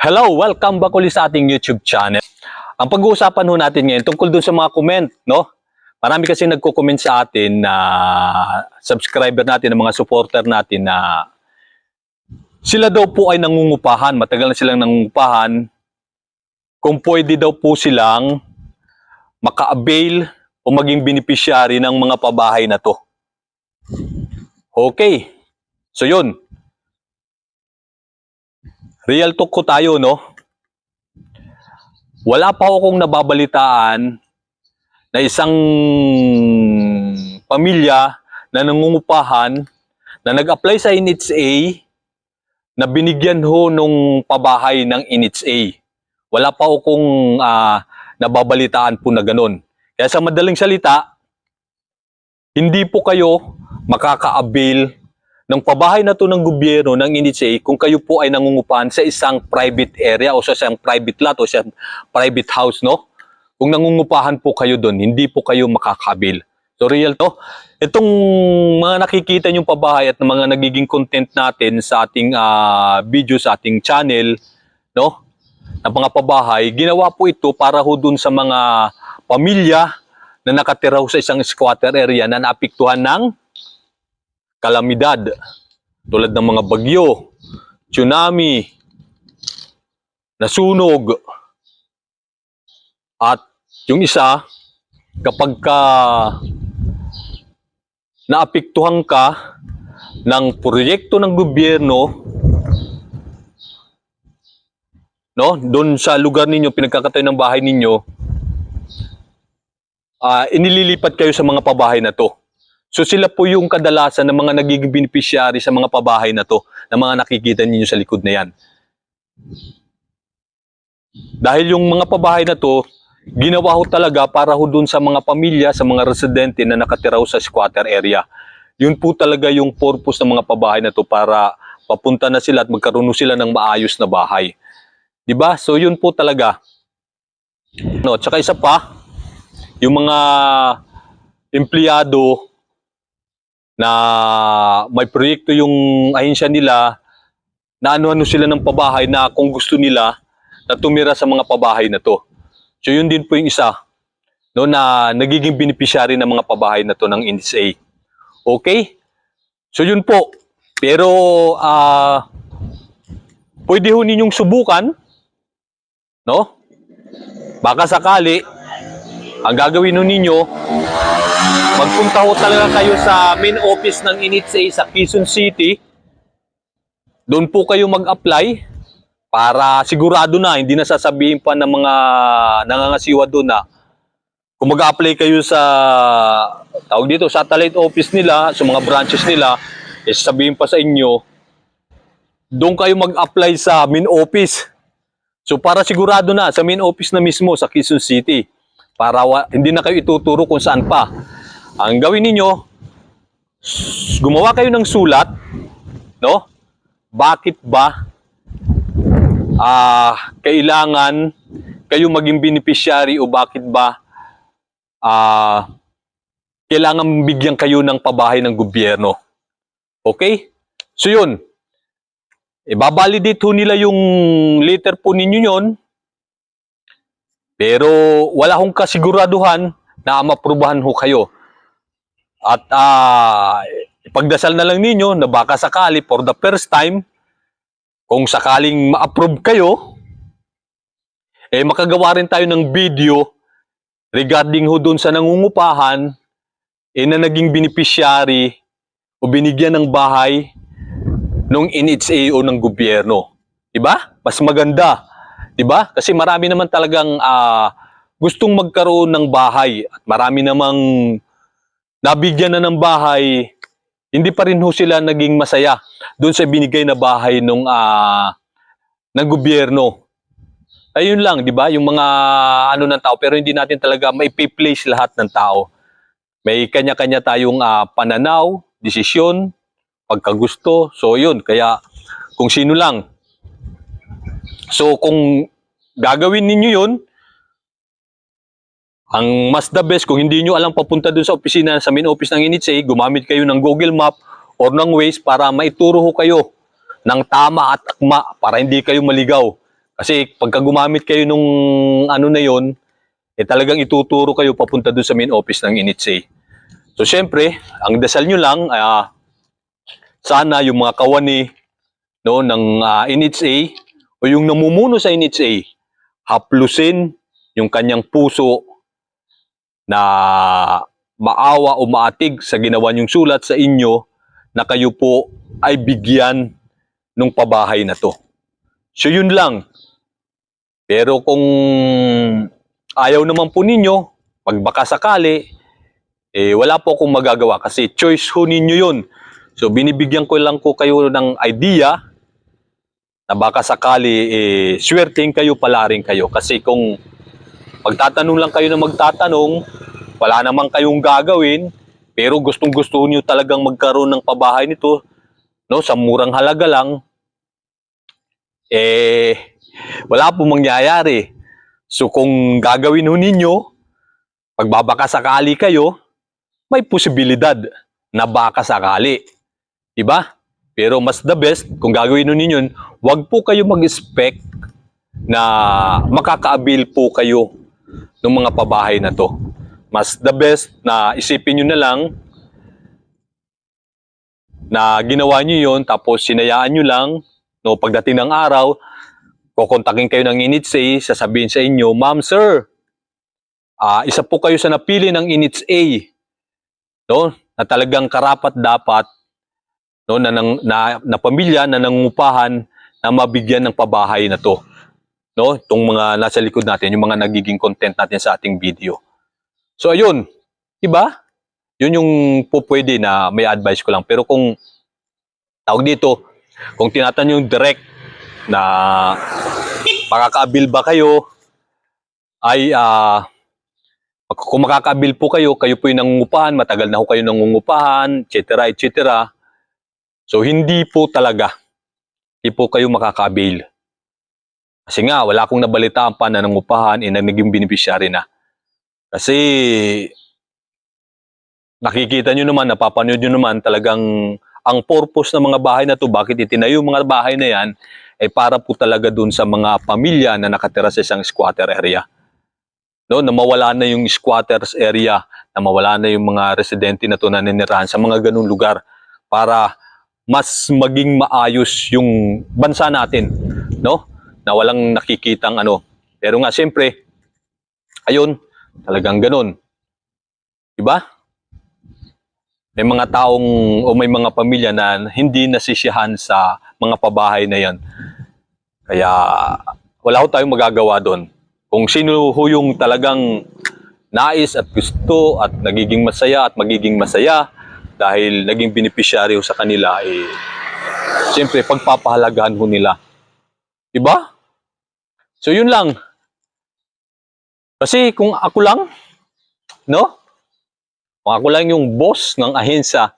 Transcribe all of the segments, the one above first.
Hello, welcome back ulit sa ating YouTube channel. Ang pag-uusapan ho natin ngayon tungkol dun sa mga comment, no? Marami kasi nagko-comment sa atin na subscriber natin, ng mga supporter natin na sila daw po ay nangungupahan, matagal na silang nangungupahan. Kung pwede daw po silang maka-avail o maging beneficiary ng mga pabahay na to. Okay. So yun, Real talk ko tayo, no? Wala pa akong nababalitaan na isang pamilya na nangungupahan na nag-apply sa NHA na binigyan ho nung pabahay ng NHA. Wala pa akong ah, nababalitaan po na ganun. Kaya sa madaling salita, hindi po kayo makaka-avail ng pabahay na to ng gobyerno ng NHA kung kayo po ay nangungupahan sa isang private area o sa isang private lot o sa private house, no? Kung nangungupahan po kayo doon, hindi po kayo makakabil. So real to. Itong mga nakikita yung pabahay at mga nagiging content natin sa ating ah, video sa ating channel, no? Na mga pabahay, ginawa po ito para ho doon sa mga pamilya na nakatira sa isang squatter area na naapektuhan ng kalamidad tulad ng mga bagyo, tsunami, nasunog, at yung isa, kapag ka naapektuhan ka ng proyekto ng gobyerno, no, doon sa lugar ninyo, pinagkakatayo ng bahay ninyo, ah inililipat kayo sa mga pabahay na to. So sila po yung kadalasan ng mga nagiging beneficiary sa mga pabahay na to, na mga nakikita ninyo sa likod na yan. Dahil yung mga pabahay na to, ginawa ho talaga para ho dun sa mga pamilya, sa mga residente na nakatira sa squatter area. Yun po talaga yung purpose ng mga pabahay na to para papunta na sila at magkaroon sila ng maayos na bahay. 'Di ba? So yun po talaga. No, tsaka isa pa, yung mga empleyado na may proyekto yung ahensya nila na ano-ano sila ng pabahay na kung gusto nila na tumira sa mga pabahay na to. So yun din po yung isa no, na nagiging beneficiary ng mga pabahay na to ng NSA. Okay? So yun po. Pero ah pwede ho ninyong subukan no? Baka sakali ang gagawin ninyo Magpunta ho talaga kayo sa main office ng NHA sa Quezon City. Doon po kayo mag-apply para sigurado na, hindi na sasabihin pa ng mga nangangasiwa doon na kung mag-apply kayo sa tawag dito, satellite office nila, sa mga branches nila, eh sabihin pa sa inyo, doon kayo mag-apply sa main office. So para sigurado na sa main office na mismo sa Quezon City para hindi na kayo ituturo kung saan pa. Ang gawin ninyo, gumawa kayo ng sulat, no? Bakit ba ah kailangan kayo maging beneficiary o bakit ba ah kailangan bigyan kayo ng pabahay ng gobyerno? Okay? So yun, ibabalidate ho nila yung letter po ninyo yon pero wala hong kasiguraduhan na maprubahan ho kayo. At ah, ipagdasal na lang ninyo na baka sakali for the first time, kung sakaling ma-approve kayo, eh makagawa rin tayo ng video regarding ho dun sa nangungupahan eh na naging beneficiary o binigyan ng bahay nung NHA o ng gobyerno. 'Di ba? Mas maganda. 'Di ba? Kasi marami naman talagang ah, gustong magkaroon ng bahay at marami namang nabigyan na ng bahay, hindi pa rin ho sila naging masaya doon sa binigay na bahay nung ah, ng gobyerno. Ayun lang, 'di ba? Yung mga ano ng tao pero hindi natin talaga mai-place lahat ng tao. May kanya-kanya tayong ah, pananaw, desisyon, pagkagusto. So yun, kaya kung sino lang. So kung gagawin ninyo yun, ang mas the best, kung hindi nyo alam papunta dun sa opisina, sa main office ng NHA, gumamit kayo ng Google Map or ng Waze para maituro ho kayo ng tama at akma para hindi kayo maligaw. Kasi pagka gumamit kayo nung ano na yon, eh talagang ituturo kayo papunta doon sa main office ng NHA. So syempre, ang dasal nyo lang, ah, sana yung mga kawani no, ng ah, NHA o yung namumuno sa NHA, haplusin yung kanyang puso na maawa o maatig sa ginawa niyong sulat sa inyo na kayo po ay bigyan ng pabahay na to. So yun lang. Pero kung ayaw naman po ninyo, pag baka sakali, eh wala po akong magagawa kasi choice ho ninyo yun. So binibigyan ko lang ko kayo ng idea na baka sakali eh swerteng kayo pala rin kayo kasi kung magtatanong lang kayo na magtatanong, wala naman kayong gagawin, pero gustong gusto niyo talagang magkaroon ng pabahay nito, no, sa murang halaga lang, eh, wala po mangyayari. So kung gagawin ho ninyo, pagbabaka sakali kayo, may posibilidad na baka sakali. Diba? Pero mas the best, kung gagawin ho ninyo, wag po kayo mag-expect na makakaabil po kayo ng mga pabahay na to. Mas the best na isipin nyo na lang na ginawa nyo yon tapos sinayaan nyo lang no pagdating ng araw kukontakin kayo ng NHA sasabihin sa inyo ma'am sir ah isa po kayo sa napili ng NHA no na talagang karapat dapat no na, nang- na, na pamilya na nangungupahan na mabigyan ng pabahay na to no itong mga nasa likod natin yung mga nagiging content natin sa ating video so ayun iba yun yung po na may advice ko lang. Pero kung tawag dito, kung tinatanong yung direct na makakaabil ba kayo, ay ah kung makakaabil po kayo, kayo po yung nangungupahan, matagal na ho kayo nangungupahan, etc. etc. So hindi po talaga, hindi po kayo makakaabil. Kasi nga, wala akong nabalitaan pa na nangungupahan, eh, na naging beneficiary na. Kasi nakikita nyo naman, napapanood nyo naman talagang ang purpose ng mga bahay na to, bakit itinayo mga bahay na yan, ay para po talaga dun sa mga pamilya na nakatira sa isang squatter area. No, na mawala na yung squatters area, na mawala na yung mga residente na to na ninirahan sa mga ganung lugar para mas maging maayos yung bansa natin, no? Na walang nakikitang ano. Pero nga siyempre, ayun, talagang ganun. Diba? may mga taong o may mga pamilya na hindi nasisiyahan sa mga pabahay na yan. Kaya wala ko tayong magagawa doon. Kung sino ho yung talagang nais at gusto at nagiging masaya at magiging masaya dahil naging beneficiary ho sa kanila, eh, siyempre pagpapahalagahan ho nila. Diba? So yun lang. Kasi kung ako lang, no? Kung ako lang yung boss ng ahensya,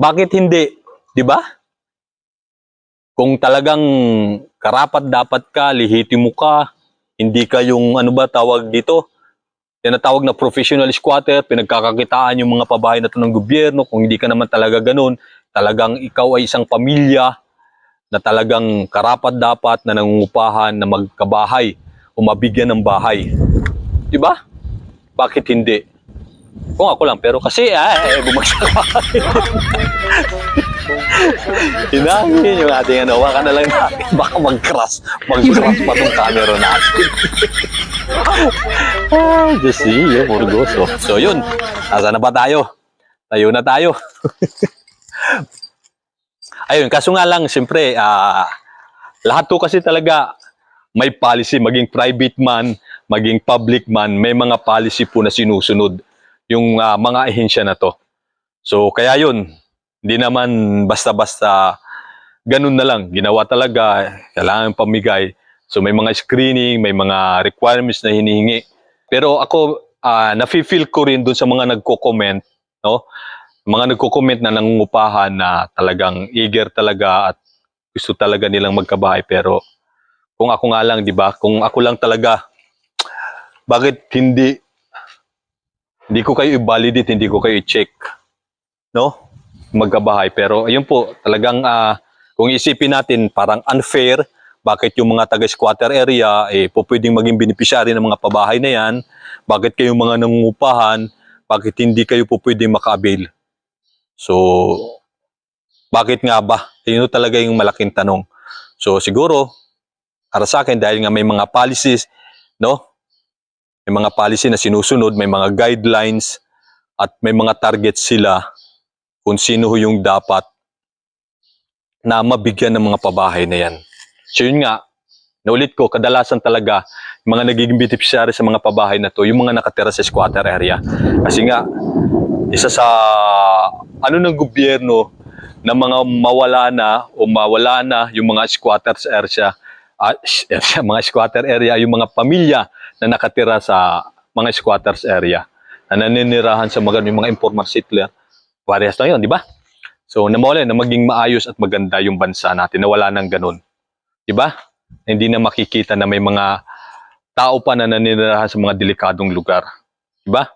bakit hindi? Di ba? Kung talagang karapat dapat ka, lihitimo ka, hindi ka yung ano ba tawag dito, tinatawag na professional squatter, pinagkakakitaan yung mga pabahay na ng gobyerno, kung hindi ka naman talaga ganun, talagang ikaw ay isang pamilya na talagang karapat dapat na nangungupahan na magkabahay o mabigyan ng bahay. Di ba? Bakit hindi? Kung ako lang, pero kasi ay, eh, bumagsak pa. Hinangin yung ating ano, waka na lang natin. Baka mag-crash. Mag-crash pa tong camera natin. ah, just see, yung Murgoso. So yun, nasa na ba tayo? Tayo na tayo. Ayun, kaso nga lang, siyempre, ah, lahat to kasi talaga may policy, maging private man, maging public man, may mga policy po na sinusunod yung ah, mga ahensya na to. So, kaya yun, hindi naman basta-basta ganun na lang. Ginawa talaga, kailangan pamigay. So, may mga screening, may mga requirements na hinihingi. Pero ako, ah nafe-feel ko rin dun sa mga nagko-comment, no? Mga nagko-comment na nangungupahan na talagang eager talaga at gusto talaga nilang magkabahay. Pero kung ako nga lang, di ba? Kung ako lang talaga, bakit hindi hindi ko kayo i-validate, hindi ko kayo i-check, no? Magkabahay. Pero ayun po, talagang ah, Kung isipin natin parang unfair, bakit yung mga taga-squatter area eh po pwedeng maging beneficiary ng mga pabahay na yan? Bakit kayong mga nangungupahan, bakit hindi kayo po pwedeng maka-avail? So, bakit nga ba? Yun talaga yung malaking tanong. So, siguro, para sa akin, dahil nga may mga policies, no? May mga policy na sinusunod, may mga guidelines, at may mga targets sila kung sino yung dapat na mabigyan ng mga pabahay na yan. So yun nga, naulit ko, kadalasan talaga, yung mga nagiging beneficiary sa mga pabahay na to, yung mga nakatira sa squatter area. Kasi nga, isa sa ano ng gobyerno na mga mawala na o mawala na yung mga squatters area, area, mga squatter area, yung mga pamilya na nakatira sa mga squatters area na naninirahan sa mga, mga informal settler. Parehas na yun, di ba? So, namawala na maging maayos at maganda yung bansa natin, na wala nang ganun. Di ba? Hindi na makikita na may mga tao pa na naninirahan sa mga delikadong lugar. Di ba?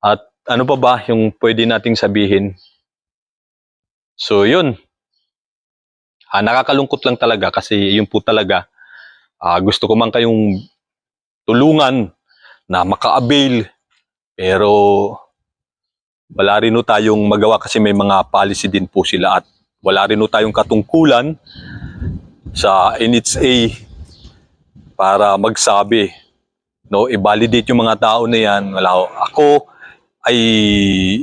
At ano pa ba yung pwede nating sabihin? So, yun. Ah, nakakalungkot lang talaga kasi yun po talaga. Ah, gusto ko man kayong tulungan na maka-avail pero wala rin ho tayong magawa kasi may mga policy din po sila at wala rin ho tayong katungkulan sa NHA para magsabi no i-validate yung mga tao na yan wala ako ay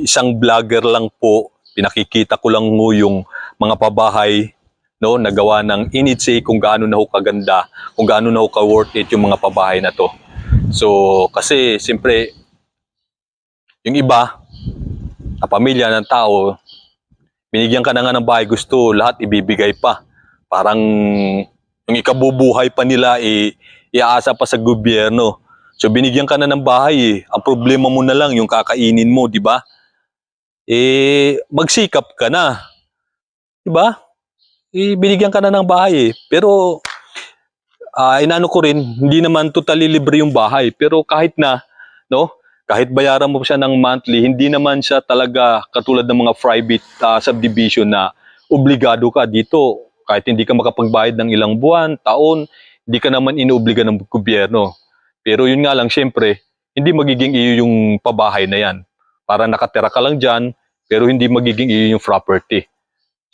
isang vlogger lang po pinakikita ko lang ho yung mga pabahay no nagawa ng NHA kung gaano na ho kaganda kung gaano na ho ka worth it yung mga pabahay na to so kasi siyempre yung iba na pamilya ng tao, binigyan ka na nga ng bahay, gusto lahat ibibigay pa. Parang yung ikabubuhay pa nila, eh, iaasa pa sa gobyerno. So binigyan ka na ng bahay, eh. ang problema mo na lang yung kakainin mo, di ba? Eh, magsikap ka na. Di ba? Eh, binigyan ka na ng bahay, eh. Pero, ah inano ko rin, hindi naman totally libre yung bahay. Pero kahit na, no, kahit bayaran mo siya ng monthly, hindi naman siya talaga katulad ng mga private ah, subdivision na obligado ka dito. Kahit hindi ka makapagbayad ng ilang buwan, taon, hindi ka naman inuobliga ng gobyerno. Pero yun nga lang, syempre, hindi magiging iyo yung pabahay na yan. Para nakatira ka lang dyan, pero hindi magiging iyo yung property.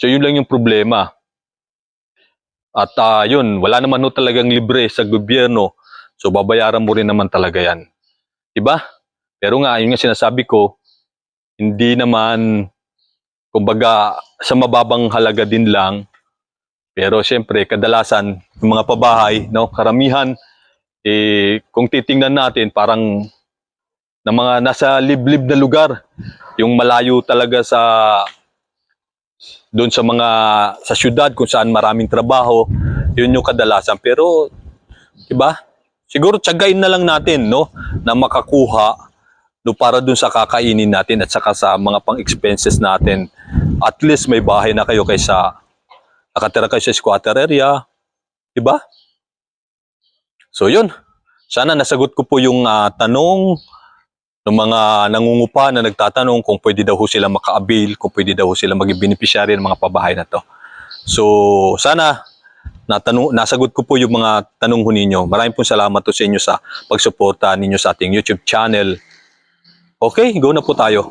So yun lang yung problema. At ah, yun, wala naman no talagang libre sa gobyerno. So babayaran mo rin naman talaga yan. Diba? Pero nga, yung nga sinasabi ko, hindi naman, kumbaga, sa mababang halaga din lang. Pero siyempre, kadalasan, yung mga pabahay, no, karamihan, eh, kung titingnan natin, parang na mga nasa liblib na lugar, yung malayo talaga sa doon sa mga sa syudad kung saan maraming trabaho, yun yung kadalasan. Pero, 'di ba? Siguro tiyagain na lang natin, no, na makakuha do para dun sa kakainin natin at saka sa mga pang-expenses natin. At least may bahay na kayo kaysa nakatira kayo sa squatter area, 'di ba? So 'yun. Sana nasagot ko po yung ah, tanong ng mga nangungupa na nagtatanong kung pwede daw ho sila maka-avail, kung pwede daw ho sila maging beneficiary ng mga pabahay na to. So, sana natanong, nasagot ko po yung mga tanong ho ninyo. Maraming po salamat po sa inyo sa pagsuporta ninyo sa ating YouTube channel. Okay, go na po tayo.